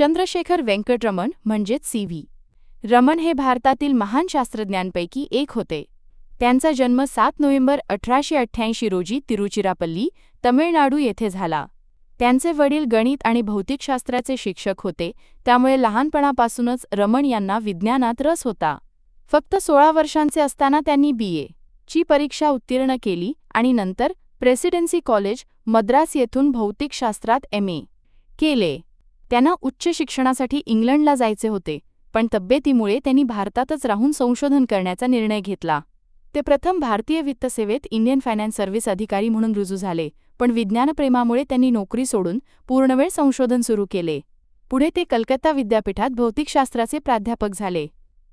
चंद्रशेखर वेंकटरमण म्हणजेच C V Raman हे भारतातील महान शास्त्रज्ञांपैकी एक होते. त्यांचा जन्म सात नोव्हेंबर अठराशे अठ्ठ्याऐंशी रोजी तिरुचिरापल्ली तमिळनाडू येथे झाला. त्यांचे वडील गणित आणि भौतिकशास्त्राचे शिक्षक होते त्यामुळे लहानपणापासूनच रमण यांना विज्ञानात रस होता. फक्त सोळा वर्षांचे असताना त्यांनी बी ए ची परीक्षा उत्तीर्ण केली आणि नंतर प्रेसिडेन्सी कॉलेज मद्रास येथून भौतिकशास्त्रात एम ए केले. त्यांना उच्च शिक्षणासाठी इंग्लंडला जायचे होते पण तब्येतीमुळे त्यांनी भारतातच राहून संशोधन करण्याचा निर्णय घेतला. ते प्रथम भारतीय वित्त सेवेत इंडियन फायनान्स सर्व्हिस अधिकारी म्हणून रुजू झाले पण विज्ञानप्रेमामुळे त्यांनी नोकरी सोडून पूर्णवेळ संशोधन सुरू केले. पुढे ते कलकत्ता विद्यापीठात भौतिकशास्त्राचे प्राध्यापक झाले.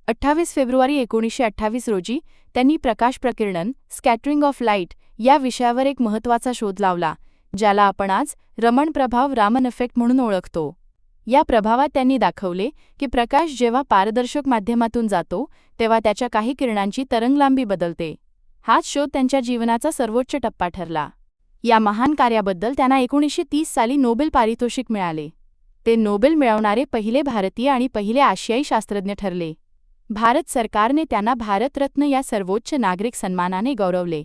अठ्ठावीस फेब्रुवारी एकोणीसशे अठ्ठावीस रोजी त्यांनी प्रकाश प्रकिरणन स्कॅटरिंग ऑफ लाइट या विषयावर एक महत्त्वाचा शोध लावला ज्याला आपण आज रमण प्रभाव रामन इफेक्ट म्हणून ओळखतो. या प्रभावात त्यांनी दाखवले की प्रकाश जेव्हा पारदर्शक माध्यमातून जातो तेव्हा त्याच्या काही किरणांची तरंगलांबी बदलते. हाच शोध त्यांच्या जीवनाचा सर्वोच्च टप्पा ठरला. या महान कार्याबद्दल त्यांना एकोणीसशे तीस साली नोबेल पारितोषिक मिळाले. ते नोबेल मिळवणारे पहिले भारतीय आणि पहिले आशियाई शास्त्रज्ञ ठरले. भारत सरकारने त्यांना भारतरत्न या सर्वोच्च नागरिक सन्मानाने गौरवले.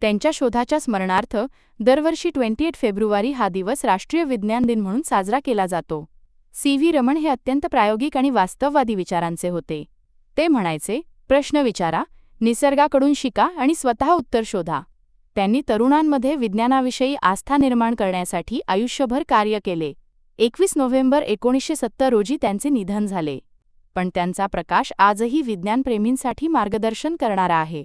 त्यांच्या शोधाच्या स्मरणार्थ दरवर्षी ट्वेंटी फेब्रुवारी हा दिवस राष्ट्रीय विज्ञान दिन म्हणून साजरा केला जातो. सी व्ही रमण हे अत्यंत प्रायोगिक आणि वास्तववादी विचारांचे होते. ते म्हणायचे प्रश्न विचारा निसर्गाकडून शिका आणि स्वतः उत्तर शोधा. त्यांनी तरुणांमध्ये विज्ञानाविषयी आस्था निर्माण करण्यासाठी आयुष्यभर कार्य केले. एकवीस नोव्हेंबर एकोणीसशे सत्तर रोजी त्यांचे निधन झाले. पण त्यांचा प्रकाश आजही विज्ञानप्रेमींसाठी मार्गदर्शन करणारा आहे.